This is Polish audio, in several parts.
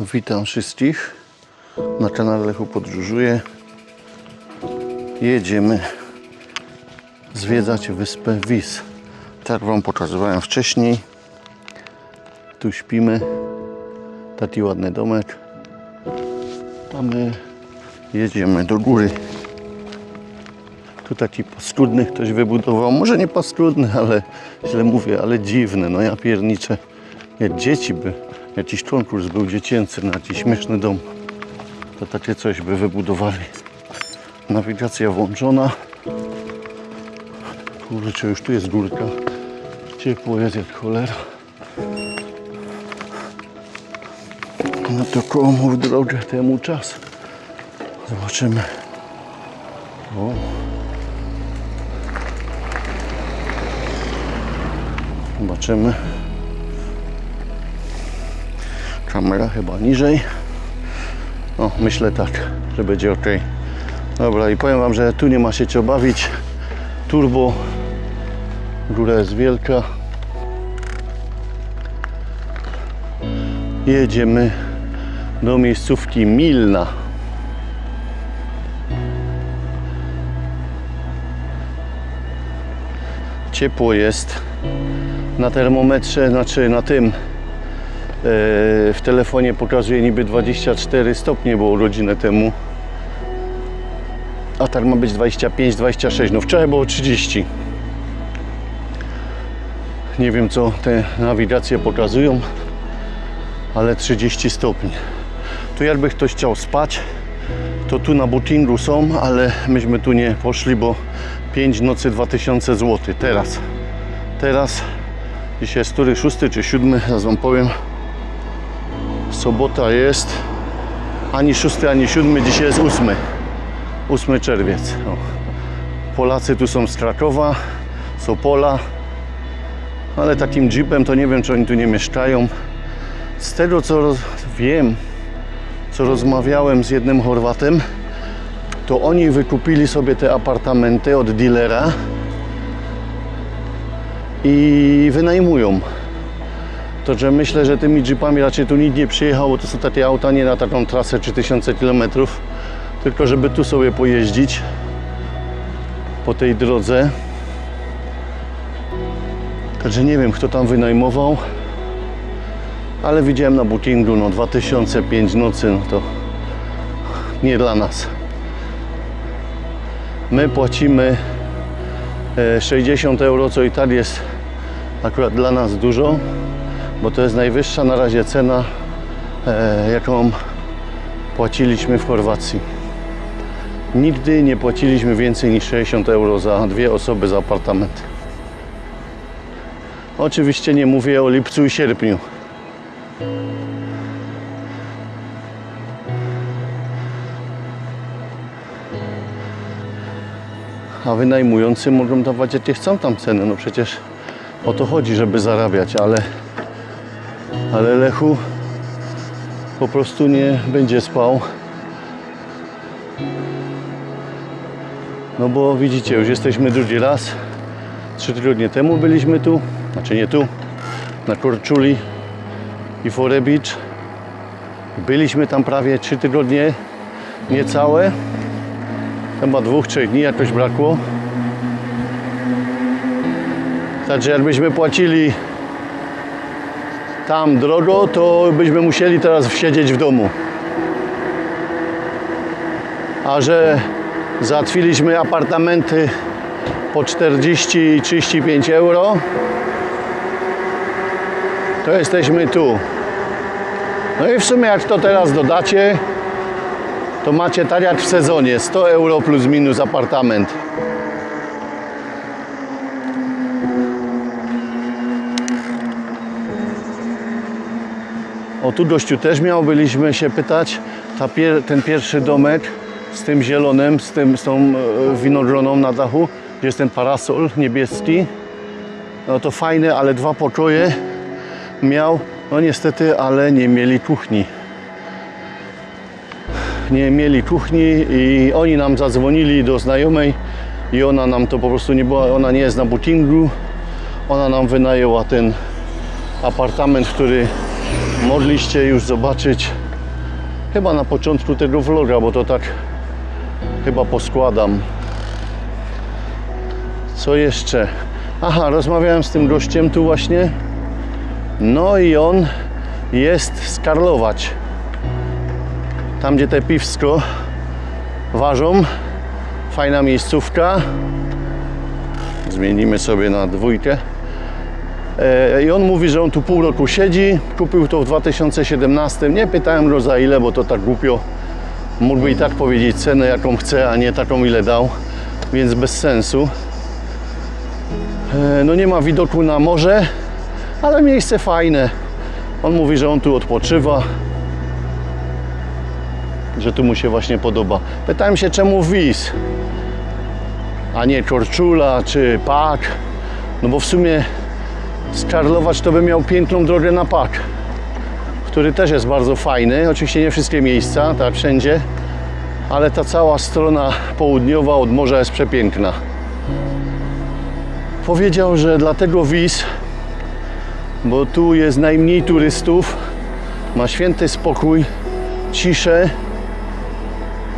Witam wszystkich na kanale Lechu Podróżuje. Jedziemy zwiedzać wyspę Vis. Tak Wam pokazywałem wcześniej. Tu śpimy. Taki ładny domek. A my jedziemy do góry. Tu taki paskudny ktoś wybudował. Może nie paskudny, ale źle mówię, ale dziwny. No ja pierniczę. Jak dzieci by, jakiś konkurs był dziecięcy na jakiś śmieszny dom, to takie coś by wybudowali. Nawigacja włączona. Kurczę, już tu jest górka. Ciepło jest jak cholera. No to komu w drogę temu czas. Zobaczymy. O. Zobaczymy. Kamera chyba niżej. O, myślę tak, że będzie ok. Dobra, i powiem Wam, że tu nie ma się co bawić. Turbo. Góra jest wielka. Jedziemy do miejscówki Milna. Ciepło jest na termometrze, znaczy na tym w telefonie pokazuje niby 24 stopnie było godzinę temu. A tak ma być 25, 26. No wczoraj było 30. Nie wiem co te nawigacje pokazują, ale 30 stopni. Tu jakby ktoś chciał spać, to tu na bookingu są, ale myśmy tu nie poszli, bo 5 nocy 2000 zł. Teraz. Teraz Dzisiaj jest który, szósty czy siódmy, zaraz wam powiem. Sobota jest ani szósty, ani siódmy, dzisiaj jest ósmy. Ósmy czerwiec. O. Polacy tu są z Krakowa, z Opola, ale takim jeepem to nie wiem, czy oni tu nie mieszkają. Z tego co roz... wiem, co rozmawiałem z jednym Chorwatem, to oni wykupili sobie te apartamenty od dealera i wynajmują. To, że myślę, że tymi jeepami raczej tu nikt nie przyjechał, bo to są takie auta nie na taką trasę 3000 km, tylko żeby tu sobie pojeździć po tej drodze. Także nie wiem, kto tam wynajmował, ale widziałem na bookingu, no 2005 nocy, no to nie dla nas. My płacimy e, 60 euro, co i tak jest akurat dla nas dużo, bo to jest najwyższa na razie cena, e, jaką płaciliśmy w Chorwacji. Nigdy nie płaciliśmy więcej niż 60 euro za dwie osoby za apartament. Oczywiście nie mówię o lipcu i sierpniu. A wynajmujący mogą dawać jakie chcą tam ceny. No przecież o to chodzi, żeby zarabiać, ale, ale Lechu po prostu nie będzie spał. No bo widzicie, już jesteśmy drugi raz. Trzy tygodnie temu byliśmy tu, znaczy nie tu, na Korczuli i Fore Beach. Byliśmy tam prawie trzy tygodnie, niecałe. Chyba dwóch, trzech dni jakoś brakło. Także jakbyśmy płacili tam drogo, to byśmy musieli teraz siedzieć w domu. A że załatwiliśmy apartamenty po 40 i 35 euro, to jesteśmy tu. No i w sumie jak to teraz dodacie, to macie jak w sezonie 100 euro plus minus apartament. O tu gościu też miał, byliśmy się pytać. Ta pier, ten pierwszy domek z tym zielonym, z, tym, z tą e, winogroną na dachu, gdzie jest ten parasol niebieski. No to fajne, ale dwa pokoje miał. No niestety, ale nie mieli kuchni nie mieli kuchni i oni nam zadzwonili do znajomej i ona nam to po prostu nie była, ona nie jest na bookingu. Ona nam wynajęła ten apartament, który mogliście już zobaczyć chyba na początku tego vloga, bo to tak chyba poskładam. Co jeszcze? Aha, rozmawiałem z tym gościem tu właśnie. No i on jest z Karlować. Tam, gdzie te piwsko ważą. Fajna miejscówka. Zmienimy sobie na dwójkę. E, I on mówi, że on tu pół roku siedzi. Kupił to w 2017. Nie pytałem go za ile, bo to tak głupio. Mógłby i tak powiedzieć cenę, jaką chce, a nie taką, ile dał. Więc bez sensu. E, No nie ma widoku na morze, ale miejsce fajne. On mówi, że on tu odpoczywa, że tu mu się właśnie podoba. Pytałem się, czemu Wis, a nie Korczula czy Pak. No bo w sumie skarlować to by miał piękną drogę na Pak, który też jest bardzo fajny. Oczywiście nie wszystkie miejsca, tak wszędzie, ale ta cała strona południowa od morza jest przepiękna. Powiedział, że dlatego Wis, bo tu jest najmniej turystów, ma święty spokój, ciszę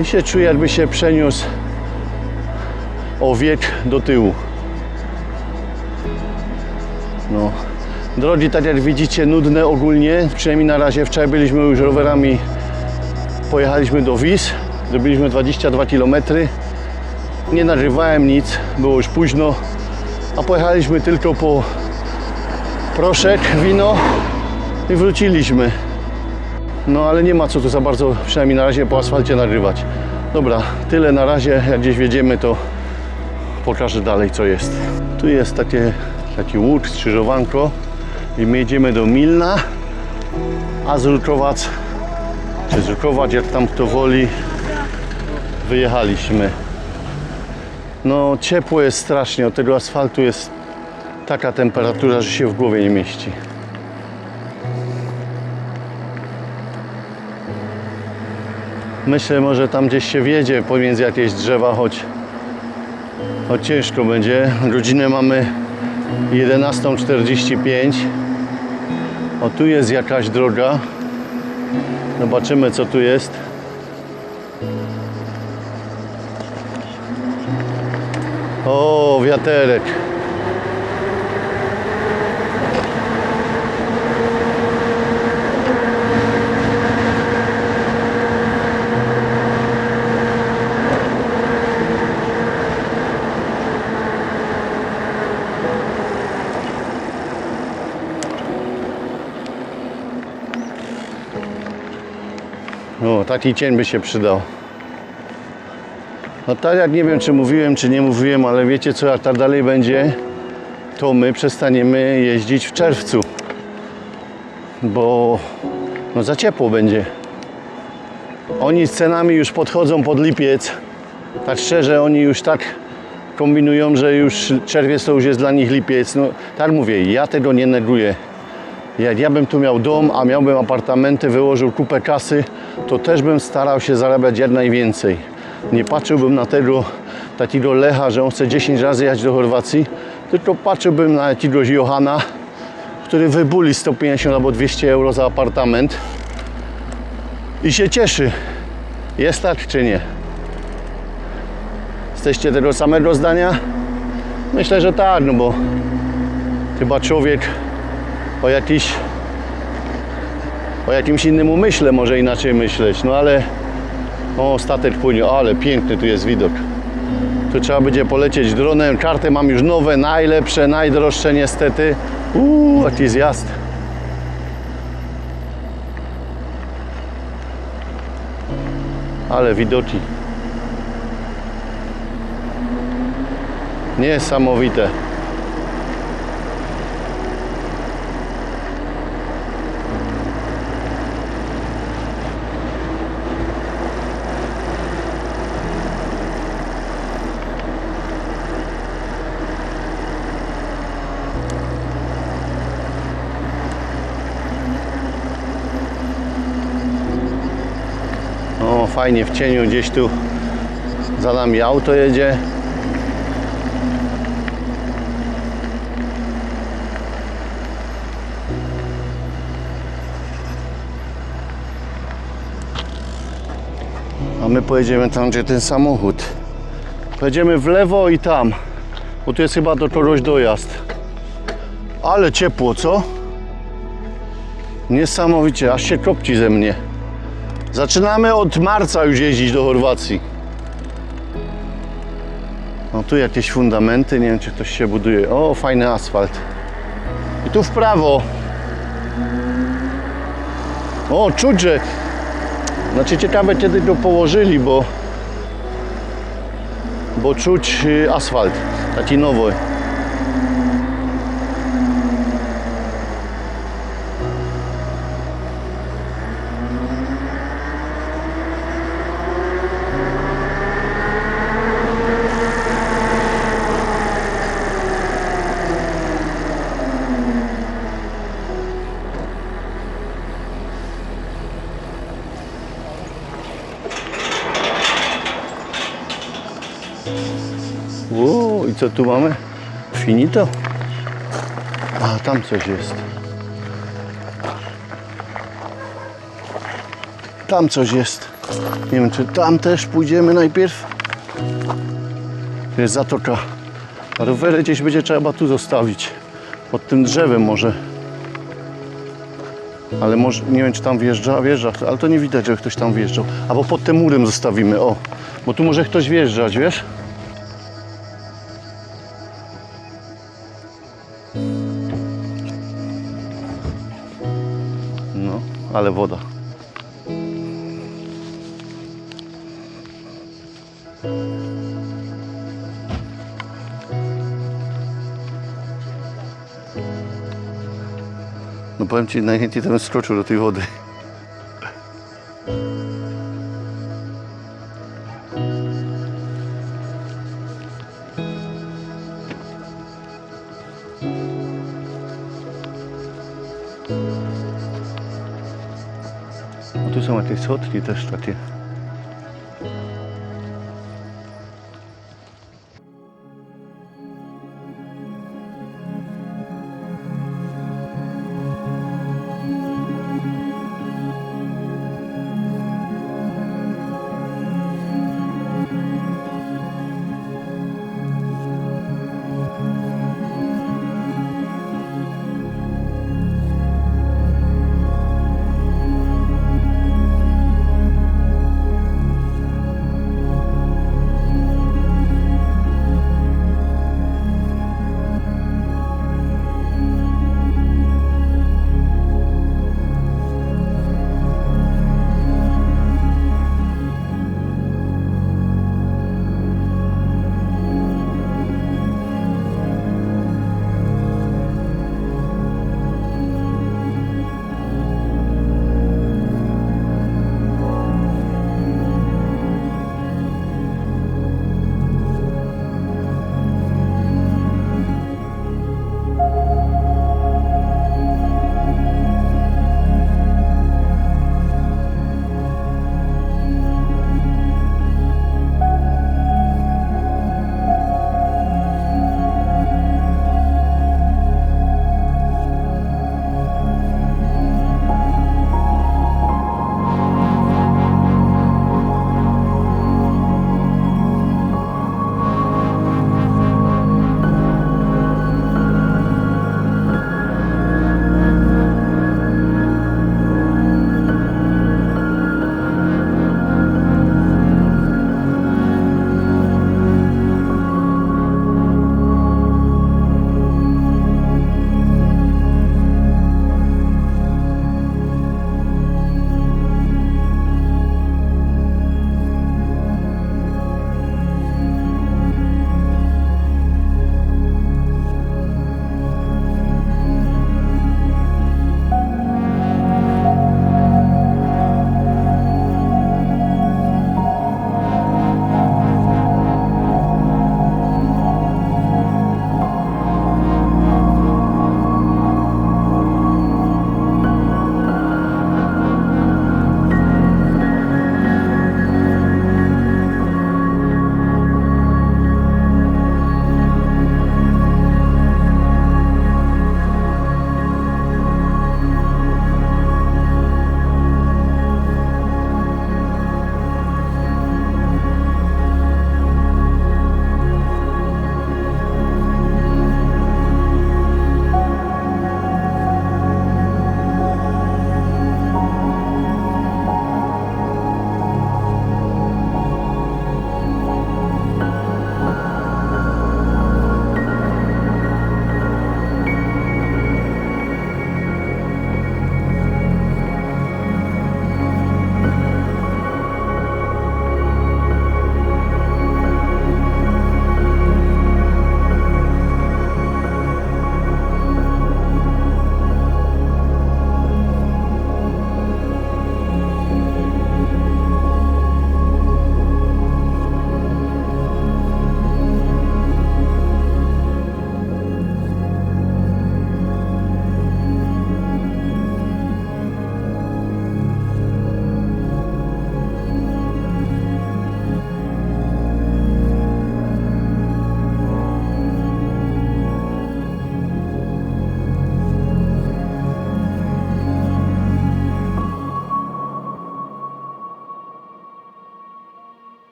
i się czuje jakby się przeniósł o wiek do tyłu. No. Drogi, tak jak widzicie, nudne ogólnie, przynajmniej na razie. Wczoraj byliśmy już rowerami, pojechaliśmy do Wis, zrobiliśmy 22 km. Nie nagrywałem nic, było już późno, a pojechaliśmy tylko po proszek, wino i wróciliśmy. No ale nie ma co tu za bardzo, przynajmniej na razie po asfalcie nagrywać. Dobra, tyle na razie. Jak gdzieś wiedziemy, to pokażę dalej, co jest. Tu jest takie, taki łód, skrzyżowanko i my jedziemy do Milna, a z Rukowac, czy z Rukowac, jak tam kto woli, wyjechaliśmy. No ciepło jest strasznie, od tego asfaltu jest taka temperatura, że się w głowie nie mieści. Myślę, może tam gdzieś się wiedzie pomiędzy jakieś drzewa, choć, choć ciężko będzie. Godzinę mamy 11.45. O, tu jest jakaś droga. Zobaczymy, co tu jest. O, wiaterek. Taki cień by się przydał. No tak jak nie wiem, czy mówiłem, czy nie mówiłem, ale wiecie co, jak tak dalej będzie, to my przestaniemy jeździć w czerwcu. Bo no za ciepło będzie. Oni z cenami już podchodzą pod lipiec. Tak szczerze, oni już tak kombinują, że już czerwiec to już jest dla nich lipiec. No tak mówię, ja tego nie neguję. Jak ja bym tu miał dom, a miałbym apartamenty, wyłożył kupę kasy, to też bym starał się zarabiać jak najwięcej. Nie patrzyłbym na tego takiego Lecha, że on chce 10 razy jechać do Chorwacji, tylko patrzyłbym na jakiegoś Johana, który wybuli 150 albo 200 euro za apartament i się cieszy. Jest tak czy nie? Jesteście tego samego zdania? Myślę, że tak, no bo chyba człowiek o jakiś o jakimś innym umyśle może inaczej myśleć, no ale o, statek płynie, ale piękny tu jest widok. Tu trzeba będzie polecieć dronem, karty mam już nowe, najlepsze, najdroższe niestety. Uuu, jaki zjazd. Ale widoki. Niesamowite. O, fajnie w cieniu gdzieś tu za nami auto jedzie. A my pojedziemy tam, gdzie ten samochód. Pojedziemy w lewo i tam. Bo tu jest chyba do kogoś dojazd. Ale ciepło, co? Niesamowicie, aż się kopci ze mnie. Zaczynamy od marca już jeździć do Chorwacji. No tu jakieś fundamenty, nie wiem czy ktoś się buduje. O, fajny asfalt. I tu w prawo. O, czuć, że... Znaczy ciekawe kiedy go położyli, bo... Bo czuć y, asfalt, taki nowy. Uuu, i tu mamy? Finito? A, tam coś jest. Tam coś jest. Nie wiem, czy tam też pójdziemy najpierw. Jest zatoka. Rowery gdzieś będzie trzeba tu zostawić. Pod tym drzewem może. Ale może, nie wiem, czy tam wjeżdża, wjeżdża, ale to nie widać, że ktoś tam wjeżdżał. Albo pod tym murem zostawimy, o. Bo tu może ktoś wjeżdżać, wiesz? Ale woda. No powiem Ci, najchętniej to bym skoczył do tej wody. Schodki też takie.